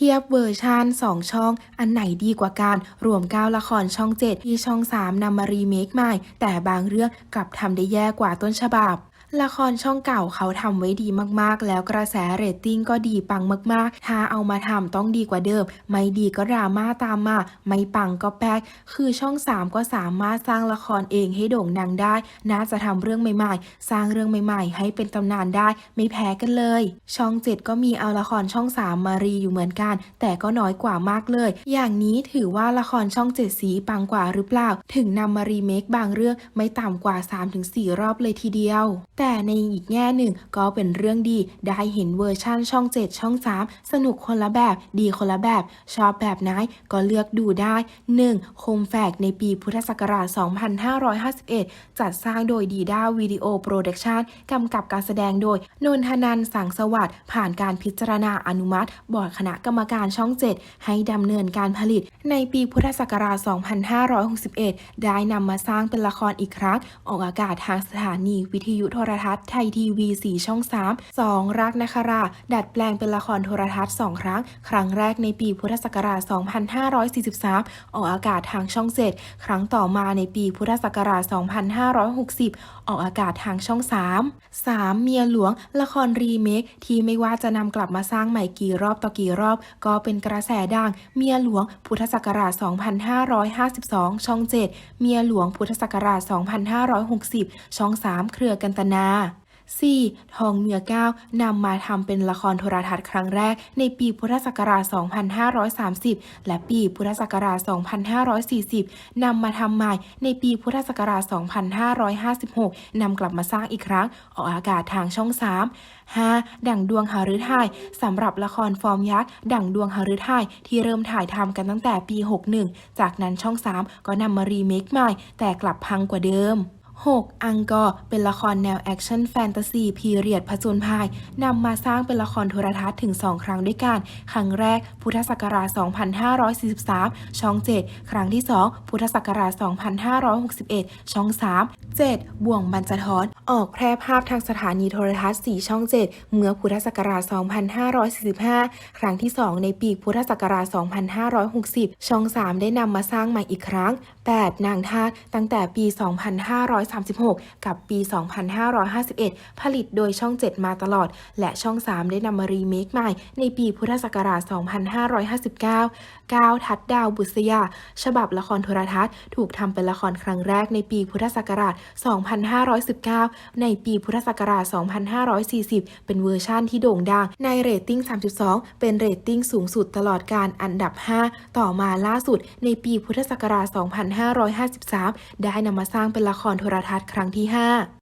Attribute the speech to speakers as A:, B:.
A: ทียบเวอร์ชัน2 ช่อง อันไหนดีกว่ากัน รวม 9 ละครช่อง 7 ที่ช่อง 3นำมารีเมคใหม่ แต่บางเรื่องกลับทำได้แย่กว่าต้นฉบับ ละครช่องเก่าเขาทำไว้ดีมากๆ แล้วกระแสเรตติ้งก็ดีปังมากๆ ถ้าเอามาทำต้องดีกว่าเดิม ไม่ดีก็ดราม่าตามมา ไม่ปังก็แป๊ก คือช่อง 3 ก็สามารถสร้างละครเองให้โด่งดังได้ น่าจะทำเรื่องใหม่ๆ สร้างเรื่องใหม่ๆ ให้เป็นตำนานได้ ไม่แพ้กันเลย ช่อง 7 ก็มีเอาละครช่อง 3 มารีอยู่เหมือนกัน แต่ก็น้อยกว่ามากเลย อย่างนี้ถือว่าละครช่อง 7 สีปังกว่าหรือเปล่า ถึงนำมารีเมคบางเรื่องไม่ต่ำกว่า 3-4 รอบเลยทีเดียวแต่ในอีกแง่หนึ่งก็เป็นเรื่องดีได้เห็นเวอร์ชั่นช่อง 7 ช่อง 3 สนุกคนละแบบ ดีคนละแบบ ชอบแบบไหนก็เลือกดูได้ 1. โคมแฝกในปีพุทธศักราช 2551 จัดสร้างโดยดีด้าวิดีโอโปรดักชันกำกับการแสดงโดย นนทนันสังสวัสดิ์ผ่านการพิจารณาอนุมัติ บอร์ดคณะกรรมการช่อง 7 ให้ดำเนินการผลิต ในปีพุทธศักราช 2561 ได้นำมาสร้างเป็นละครอีกครั้งออกอากาศทางสถานีวิทยุโทรทัศน์ไทยทีวี 4 ช่อง 3 2 รักนครา ดัดแปลงเป็นละครโทรทัศน์ 2 ครั้ง ครั้งแรกในปีพุทธศักราช 2543 ออกอากาศทางช่อง 7 ครั้งต่อมาในปีพุทธศักราช 2560 ออกอากาศทางช่อง 3 3. เมียหลวง ละครรีเมคที่ไม่ว่าจะนำกลับมาสร้างใหม่กี่รอบต่อกี่รอบ ก็เป็นกระแสดัง เมียหลวง พุทธศักราช 2552 ช่อง 7 เมียหลวง พุทธศักราช 2560 ช่อง 3 เครือกันตนา 4. ทองเนื้อก้าวนำมาทำเป็นละครโทรทัศน์ครั้งแรกในปีพุทธศักราช 2530 และปีพุทธศักราช 2540 นำมาทำใหม่ในปีพุทธศักราช 2556 นำกลับมาสร้างอีกครั้ง ออกอากาศทางช่อง 3 5. ดั่งดวงหฤทัยสำหรับละครฟอร์มยักษ์ ดั่งดวงหฤทัยที่เริ่มถ่ายทำกันตั้งแต่ปี 61 จากนั้นช่อง 3 ก็นำมารีเมคใหม่ แต่กลับพังกว่าเดิม 6. อังกอร์เป็นละครแนวแอคชั่นแฟนตาซีพีเรียดผจญภัยนำมาสร้างเป็นละครโทรทัศน์ถึง 2 ครั้งด้วยกัน ครั้งแรก พุทธศักราช 2543 ช่อง 7 ครั้งที่ 2 พุทธศักราช 2561 ช่อง 3 7. บ่วงบรรจทรออกแพร่ภาพทางสถานีโทรทัศน์4ช่อง 7 เมื่อพุทธศักราช 2545 ครั้งที่ 2 ในปีพุทธศักราช 2560 ช่อง 3 ได้นำมาสร้างใหม่อีกครั้ง 8. นางทาสตั้งแต่ปี2536 กับปี 2551 ผลิตโดยช่อง 7 มาตลอด และช่อง 3 ได้นำมารีเมคใหม่ ในปีพุทธศักราช 2559 9ทัดดาวบุษยา ฉบับละครโทรทัศน์ ถูกทำเป็นละครครั้งแรกในปีพุทธศักราช 2519 ในปีพุทธศักราช 2540 เป็นเวอร์ชั่นที่โด่งดัง ในเรตติ้ง 32 เป็นเรตติ้งสูงสุดตลอดการอันดับ 5 ต่อมาล่าสุด ในปีพุทธศักราช 2553 ได้นำมาสร้างเป็นละครโทรทัศน์ครั้งที่ 5